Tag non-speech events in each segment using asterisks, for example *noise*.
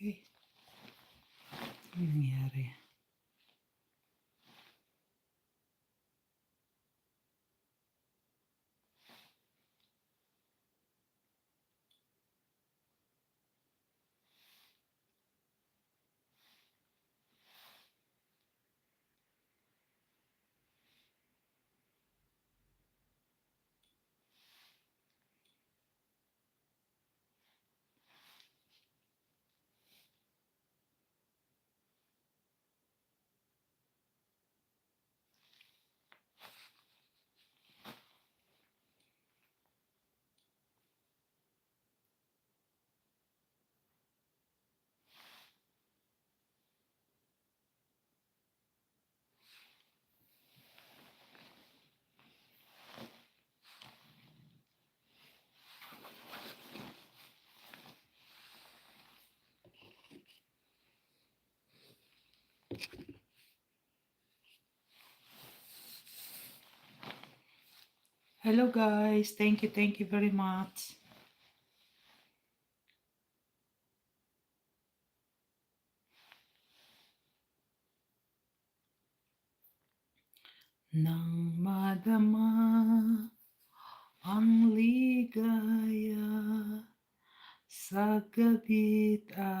Eh, ano nangyari? Hello guys, thank you, thank you very much. Nang madama ang ligaya sa gabit araw.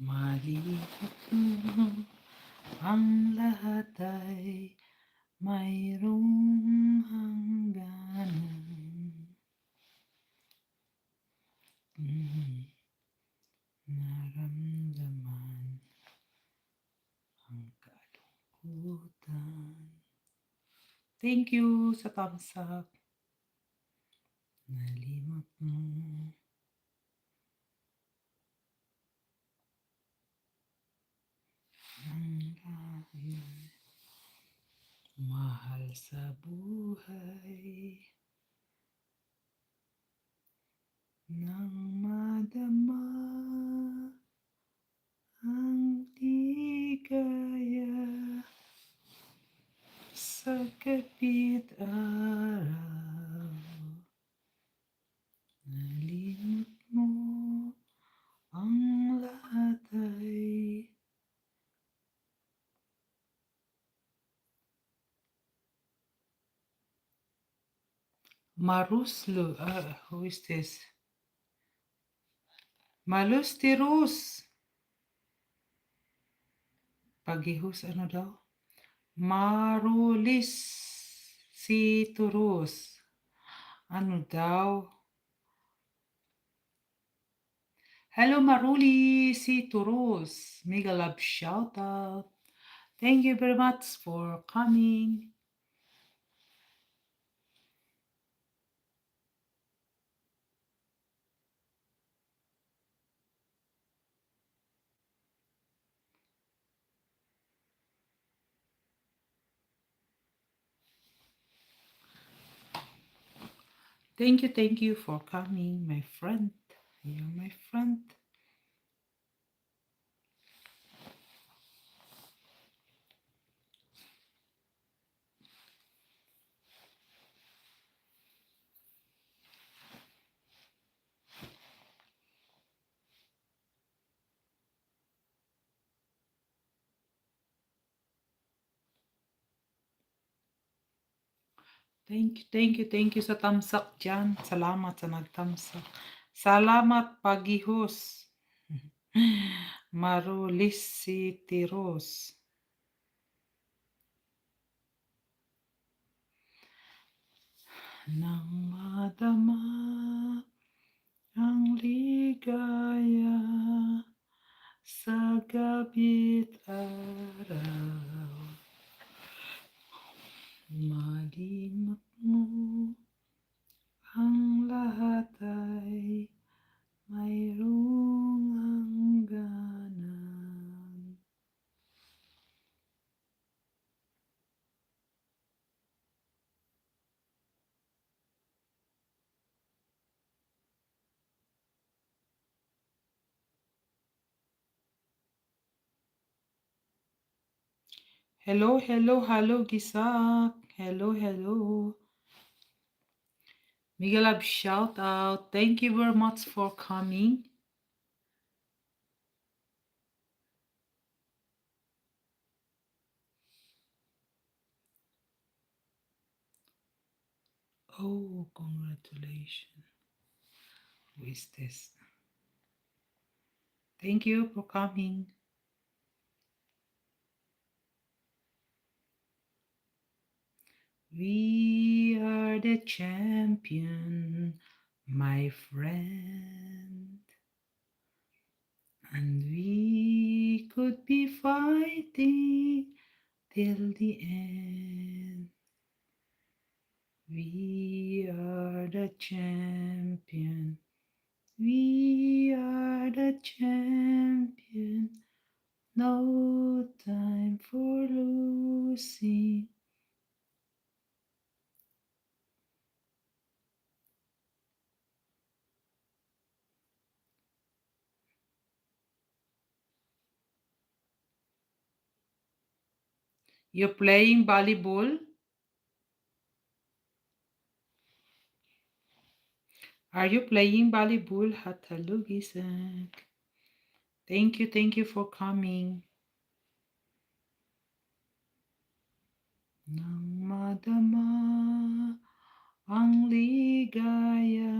Maliit mo ang lahat ay mayroong hangganan. Mm, naramdaman ang kalungkutan. Thank you sa thumbs up. Nalimot mo. ang lahat. Mahal sa buhay. Nang madama ang ligaya sa kapit araw. Nalimot mo ang lahat ay Maruslo, uh, who is this? Malus Tirus. Pagihus, ano daw? Marulis si Turus. Ano daw? Hello Maruli si Turus. Mega love shout out. Thank you very much for coming. Thank you, thank you for coming, my friend. You're my friend. Thank you, thank you, thank you sa tamsak dyan. Salamat sa nagtamsak. Salamat pagihos. *laughs* Marulis si Tiros. Nang madama ang ligaya sa gabit araw. Malimot mo ang lahat ay mayroong hangganan. Hello, hello, hello, Gisak. Hello, hello. Mega love shout out. Thank you very much for coming. Oh, congratulations. Who is this? Thank you for coming. We are the champion, my friend. And we could be fighting till the end. We are the champion. We are the champion. No time for losing. You're playing volleyball? Are you playing volleyball? Hatalugisak. Thank you, thank you for coming. Nang madama ang ligaya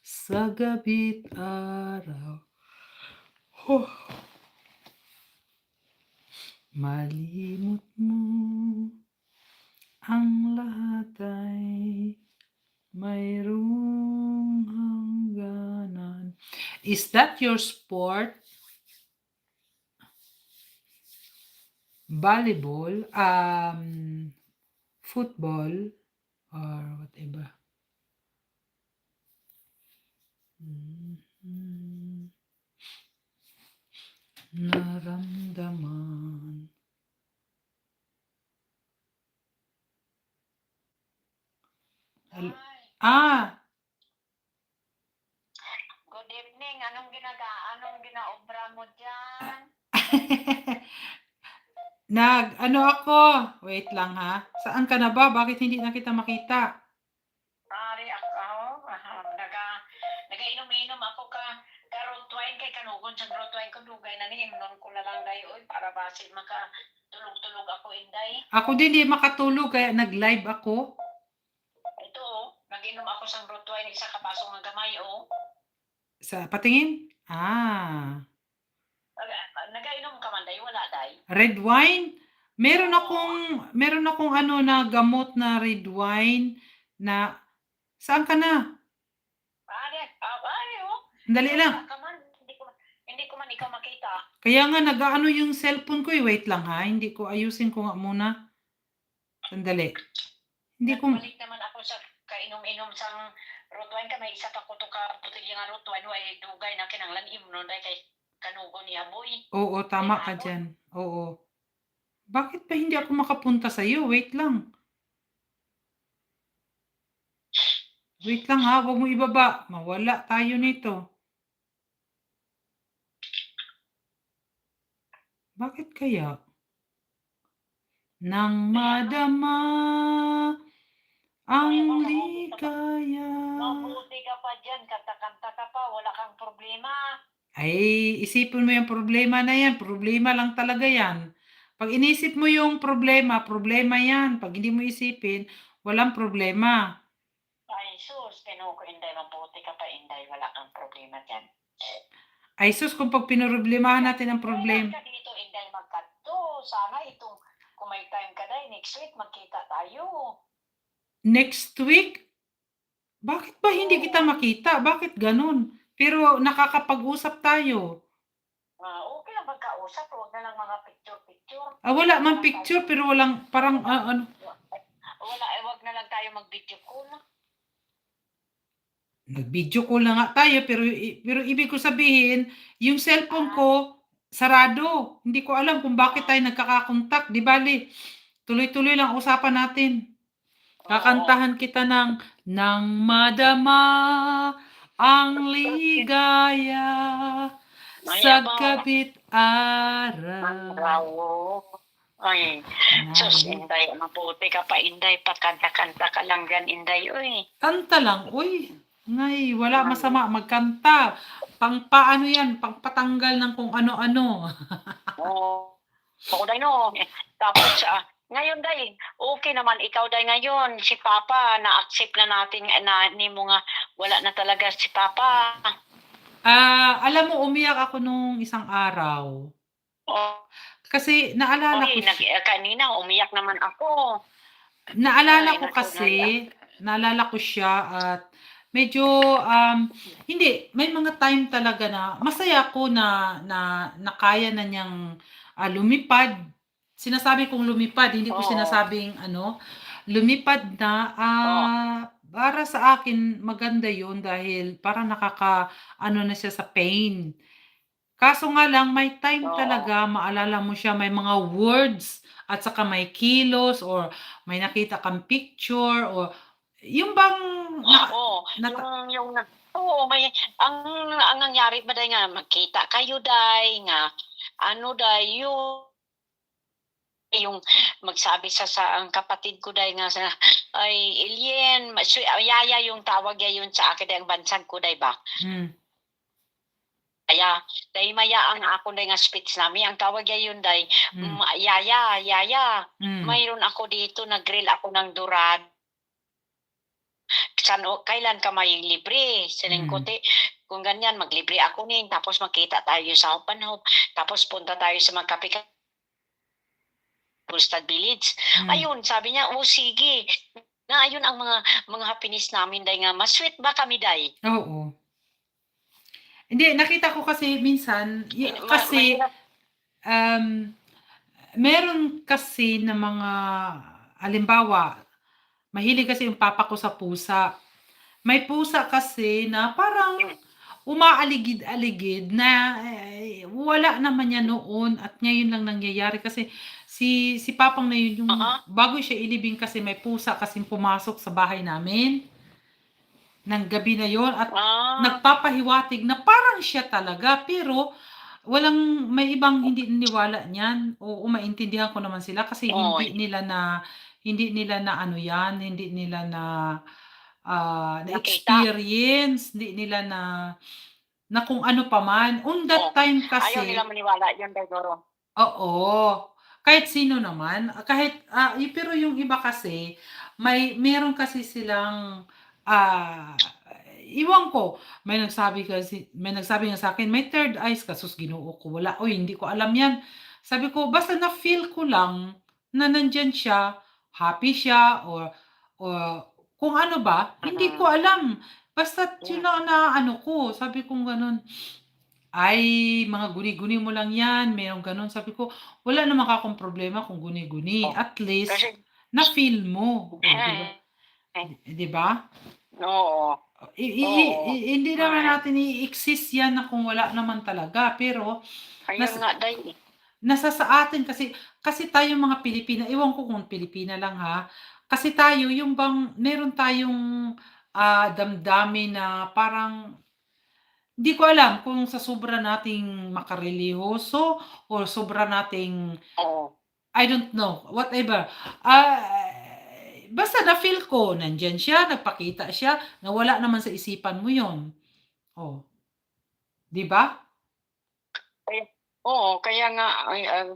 sa araw. Oh. Malimot mo ang lahat ay mayroong hangganan. Is that your sport? Volleyball, um, football, or whatever. Mhm. Naramdaman. Ah, Good evening. Anong ginaga anong ginaobra mo diyan? *laughs* nag, ano ako? Wait lang ha. Saan ka na ba? Bakit hindi na kita makita? Pare ako, ah, naga nagainom-inom ako ka karotwain kay kanugon sa rotwain ko dugay na ni imnon ko na lang dayo oy para basit maka tulog-tulog ako inday. Ako din di makatulog kaya nag-live ako. Naginom ako sa rotwain isa ka baso nga gamay oh. Sa patingin? Ah, Naga- Nagainom ka man day wala day. red wine? Meron akong meron akong ano na gamot na red wine na Saan ka na? Pare, ah, pare oh. Dali lang. Hindi ko hindi ko man ikaw makita. Kaya nga nag-ano yung cellphone ko eh. Wait lang ha. Hindi ko ayusin ko nga muna. Sandali. Hindi ko Balik naman kainom-inom sang rotwine ka may isa pa ko to ka putilya nga rotwine way dugay na kinanglan imnon day kay kanugo niya boy. Oo, tama ka diyan. Oo. Bakit ba hindi ako makapunta sa iyo? Wait lang. Wait lang ha, huwag mo ibaba. Mawala tayo nito. Bakit kaya? Nang madama ang ligaya. Mabuti ka pa dyan, kanta-kanta ka pa, wala kang problema. Ay, isipin mo yung problema na yan. Problema lang talaga yan. Pag inisip mo yung problema, problema yan. Pag hindi mo isipin, walang problema. Ay sus, kinuko inday, mabuti ka pa inday, wala kang problema dyan. Ay sus, kung pag pinroblemahan natin ang problem. Kaya ka dito inday magkadto, sana itong kung may time ka day, next week magkita tayo. Next week? Bakit ba hindi kita makita? Bakit ganun? Pero nakakapag-usap tayo. Ah, okay lang magkausap, huwag na lang mga picture-picture. Ah, wala man picture, pero walang parang ah, ano. Wala, eh, wag na lang tayo mag-video call. Nag-video call na nga tayo, pero, i- pero ibig ko sabihin, yung cellphone ko, sarado. Hindi ko alam kung bakit tayo nagkakakontak. Di bali, tuloy-tuloy lang usapan natin. Kakantahan kita ng Nang madama ang ligaya sa gabit araw. Ay, sus. Inday, mabuti ka pa, Inday. Pakanta-kanta ka lang gan, Inday, uy. Kanta lang. Uy, ngay, wala masama magkanta. Pang paano yan, pang patanggal ng kung ano-ano. *laughs* Oo. Oo, day, no. Tapos, ah, ngayon, day, okay naman. Ikaw, day, ngayon, si Papa, na-accept na natin, eh, na, ni mo nga, wala na talaga si Papa. Ah, alam mo, umiyak ako nung isang araw. Oh, Kasi naalala ko okay, nag, eh, kanina, umiyak naman ako. Naalala Ay, ko naku, kasi, naalala ko siya at medyo, um, hindi, may mga time talaga na masaya ako na, na, na kaya na niyang ah, lumipad. Sinasabi kong lumipad, hindi ko Oo. sinasabing ano, lumipad na, ah, para sa akin maganda yun dahil parang nakaka, ano na siya sa pain. Kaso nga lang, may time Oo. talaga, maalala mo siya, may mga words at saka may kilos or may nakita kang picture or yung bang na, Oo, nata- yung, yung, oo, may, ang, ang nangyari ba day nga, magkita kayo day, nga, ano day, yung, yung magsabi sa sa ang kapatid ko day nga sa ay alien ma- su- yaya yung tawag ya yun sa akin ang bansang ko day ba? Mm, kaya day maya ang ako day nga speech namin. Ang tawag ya yun day mm, "Ma- yaya yaya mm. mayroon ako dito nag-grill ako ng durad San, o- kailan ka may libre? Siningkote, kung ganyan, maglibre ako nin, tapos magkita tayo sa Open Hope, tapos punta tayo sa magkape Pulstad Village. mm. Ayun, sabi niya, oh sige. Na ayun ang mga mga happiness namin day nga. Mas sweet ba kami day? Oo. Hindi, nakita ko kasi minsan, y- kasi um, meron kasi na mga, halimbawa, mahilig kasi yung papa ko sa pusa. May pusa kasi na parang umaaligid-aligid na eh, wala naman niya noon at ngayon lang nangyayari kasi si si papang na yun yung Aha. bago siya ilibing kasi may pusa kasing pumasok sa bahay namin ng gabi na yon at ah, nagpapahiwatig na parang siya talaga pero walang may ibang hindi niniwala niyan o maintindihan ko naman sila kasi Oo. hindi nila na hindi nila na ano yan hindi nila na ah, na experience hindi nila na na kung ano pa man on that Oo. time ayaw kasi nila maniwala yun day Doro. Oo. Kahit sino naman, kahit ah, y- pero yung iba kasi may meron kasi silang ah iwan ko, may nagsabi kasi may nagsabi nga sa akin, may third eyes ka sus Ginoo ko. Wala, oy hindi ko alam 'yan. Sabi ko basta na feel ko lang na nandiyan siya, happy siya or or kung ano ba, hindi ko alam. Basta yun lang na ano ko, sabi ko gano'n. Ay, mga guni-guni mo lang 'yan, merong gano'n. Sabi ko, wala naman akong problema kung guni-guni. Oh, At least Kasi, na-feel mo, oh, 'di ba? eh, 'Di ba? oo. I- i- Oo. i- hindi naman Ay. natin i-exist 'yan na kung wala naman talaga, pero Ayun Nas- nga day. nasa sa atin kasi kasi tayong mga Pilipina, ewan ko kung Pilipina lang ha. Kasi tayo yung bang meron tayong ah, damdamin na parang hindi ko alam kung sa sobra nating makarelihiyoso or sobra nating Oo. I don't know, whatever. Ah, basta na-feel ko, nandiyan siya, nagpakita siya, na wala naman sa isipan mo yon. Oh. 'Di ba? Oo, kaya nga, ay, ah,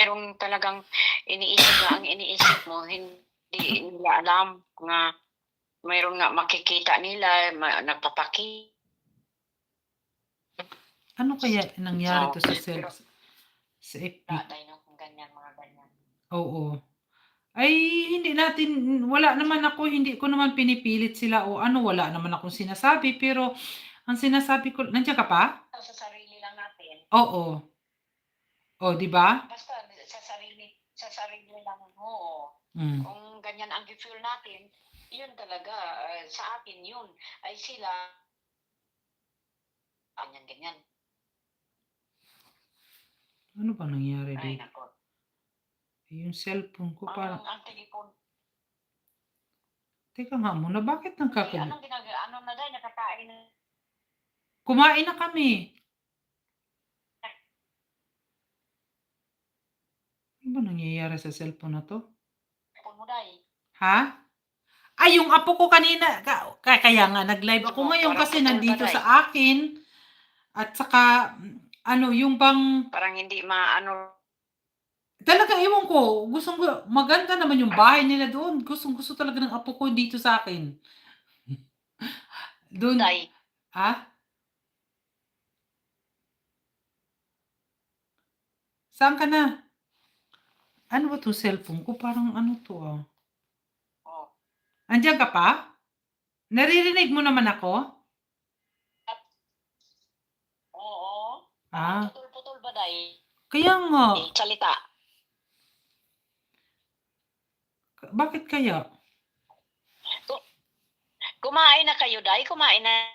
meron talagang iniisip na ang iniisip mo, hindi nila alam nga mayroon nga makikita nila, ma, nagpapaki. Ano kaya nangyari to sa Oo, self pero- sa FB? Tatay no, kung ganyan, mga ganyan. Oo. Ay hindi natin wala naman ako, hindi ko naman pinipilit sila o ano, wala naman akong sinasabi, pero ang sinasabi ko nandiyan ka pa? Sa sarili lang natin, Oo. Oh, 'di ba? basta sa sarili, sa sarili lang mo. Mm. Kung ganyan ang feel natin, yun talaga, ah, sa atin yun, ay sila, ganyan, ganyan. Ano ba nangyari Ay, dito? nako. Yung cellphone ko Ang, parang ang telepon, Teka nga muna, bakit ay, nagkakal anong ginagawa, ano na dahil, nakakain na, eh? Kumain na kami. Ano ba nangyayari sa cellphone na 'to? Phone mo, day. Ha? Ay, yung apo ko kanina, ka, ka- kaya nga nag-live ako ngayon kasi nandito Day? sa akin. At saka, ano, yung bang, Parang hindi maano. talaga ewan ko, gustong, maganda naman yung bahay nila doon. Gustong gusto talaga ng apo ko dito sa akin. *laughs* Doon, Day. ha? Saan ka na? Ano ba to cellphone ko? Parang ano to ah. Andiyan ka pa? Naririnig mo naman ako? Oo. Ah, Putol-putol ba, day? kaya nga. Salita. Bakit kaya? Kumain na kayo, day? Kumain na.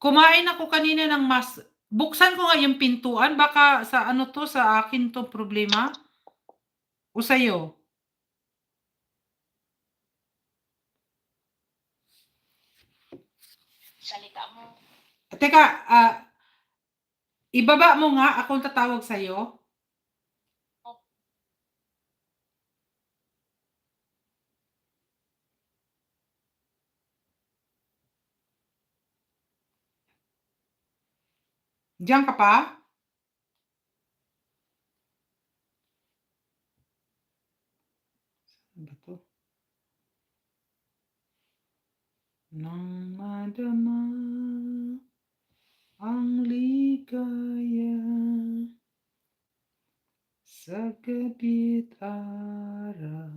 Kumain ako kanina ng mas... Buksan ko nga yung pintuan. Baka sa ano to, sa akin to problema. O sa'yo? Salita mo. Teka, ah, ibaba mo nga akong tatawag sa'yo. Diyan ka pa? Saan ba to? Nang madama ang ligaya sa gabi't araw.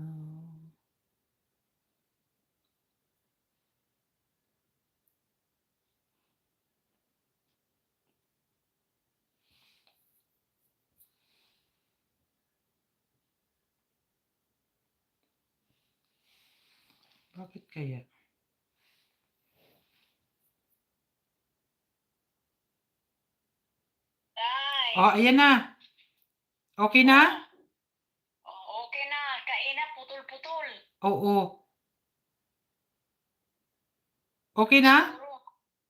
Bakit kaya? Day. Oh, ayan na. Okay na? Oh, okay na. Kain na. Putol-putol. Oo. Okay na?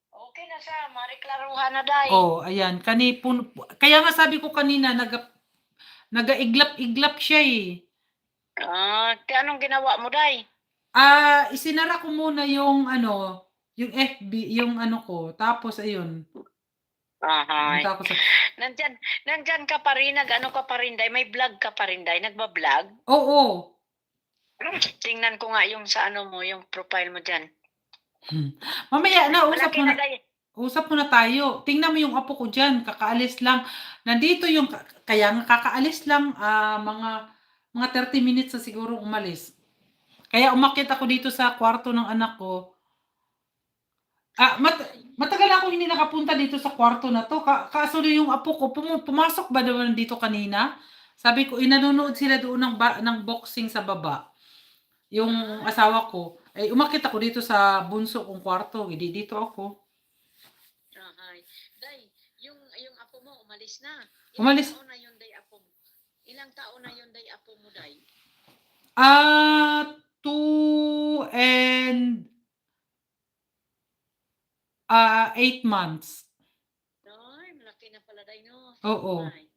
Okay na siya. Mariklaruhan na, day. Oh, ayan. Kani pun kaya nga sabi ko kanina nag nagaiglap-iglap siya eh. Ah, kaya anong ginawa mo, day? Ah, isinara ko muna yung ano, yung FB, yung ano ko. Tapos ayun, Ahay. punta ako sa Nandyan, nandyan ka pa rin, nag-ano ka pa rin, day. May vlog ka pa rin, day. Nagba-vlog. Oo. Tingnan ko nga yung sa ano mo, yung profile mo dyan. Hmm. Mamaya na usap mo na, na, usap mo na tayo. Tingnan mo yung apo ko diyan, kakaalis lang. Nandito yung kaya nga kakaalis lang ah, mga mga 30 minutes na siguro umalis. Kaya umakyat ako dito sa kwarto ng anak ko. Ah, mat matagal ako hindi nakapunta dito sa kwarto na to. Ka kaso yung apo ko pum pumasok ba naman dito kanina? Sabi ko, inanonood sila doon ng, ba- ng boxing sa baba. Yung asawa ko. Eh, umakyat ako dito sa bunso kong kwarto. Hindi dito ako. Ahay. Day, yung, yung apo mo, umalis na. Ilang Umalis. taon na yun, day, apo mo? Ilang taon na yun, day, apo mo, day? Ah, two and ah, eight months. Ay, malaki na pala, day, no? Oo. Ay.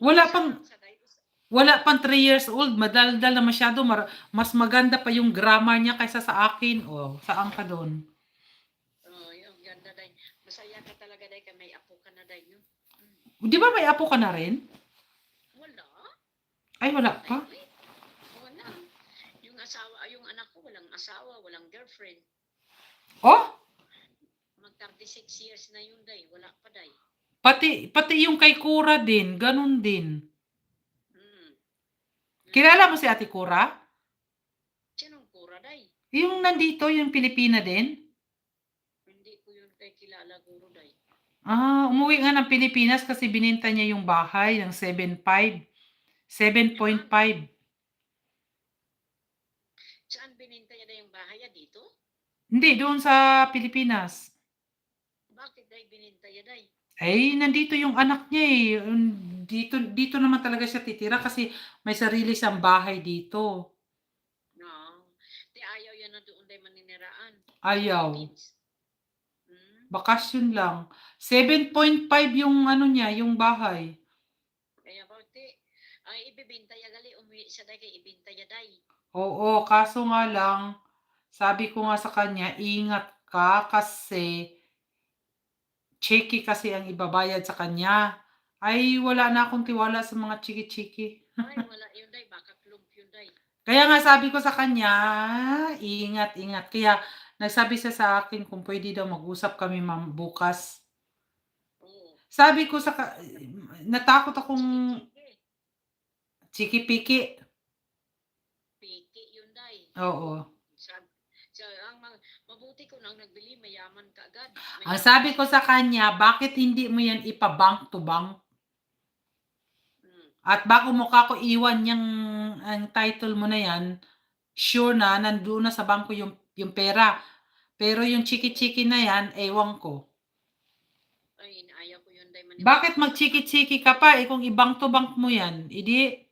Wala pang wala pang 3 years old, madaldal na masyado, mar- mas maganda pa yung grammar niya kaysa sa akin. Oh, saan ka doon? Oh, yung ganda, day. Masaya ka talaga, day, ka may apo ka na, day, no? Di ba may apo ka na rin? Wala. Ay, wala Ay, pa. wait. Wala. Yung asawa, yung anak ko, walang asawa, walang girlfriend. Oh, 36 years na yun, day. Wala pa, day. pati pati yung kay Kura din, ganun din. Hmm. Kilala mo si Ate Kura? Sinong kura, day? Yung nandito, yung Pilipina din? Hindi ko yun kay kilala, guro, day. Ah, umuwi nga ng Pilipinas kasi bininta niya yung bahay ng 7.5. 7.5. Saan bininta niya na yung bahay ah, dito? Hindi, doon sa Pilipinas. Day bininta niya day? Ay, nandito yung anak niya eh. Dito, dito naman talaga siya titira kasi may sarili siyang bahay dito. No. Di ayaw yan na doon day maniniraan. Ayaw. Hmm? Bakasyon lang. 7.5 yung ano niya, yung bahay. Ay, ibibinta ya gali, umuwi siya day kay ibinta ya day. Oo, kaso nga lang, sabi ko nga sa kanya, ingat ka kasi cheeky kasi ang ibabayad sa kanya. Ay, wala na akong tiwala sa mga chiki-chiki. Ay, wala yun day, baka klump yun day. Kaya nga sabi ko sa kanya, ingat, ingat. Kaya nagsabi siya sa akin kung pwede daw mag-usap kami ma'am bukas. Oo. Sabi ko sa ka- natakot akong chiki-piki. Piki yun day. Oo. Sabi, so, ang mga, mabuti ko nang nagbili, mayaman ka agad. Ang sabi ko sa kanya, bakit hindi mo yan ipa-bank to bank? Mm. At bago mo ka ko iwan yung ang title mo na yan, sure na nandoon na sa bangko yung yung pera. Pero yung chiki-chiki na yan, ewan ko. Ay, inaaya ko yun day. Bakit mag-chiki-chiki ka pa eh kung i-bank to bank mo yan? Idi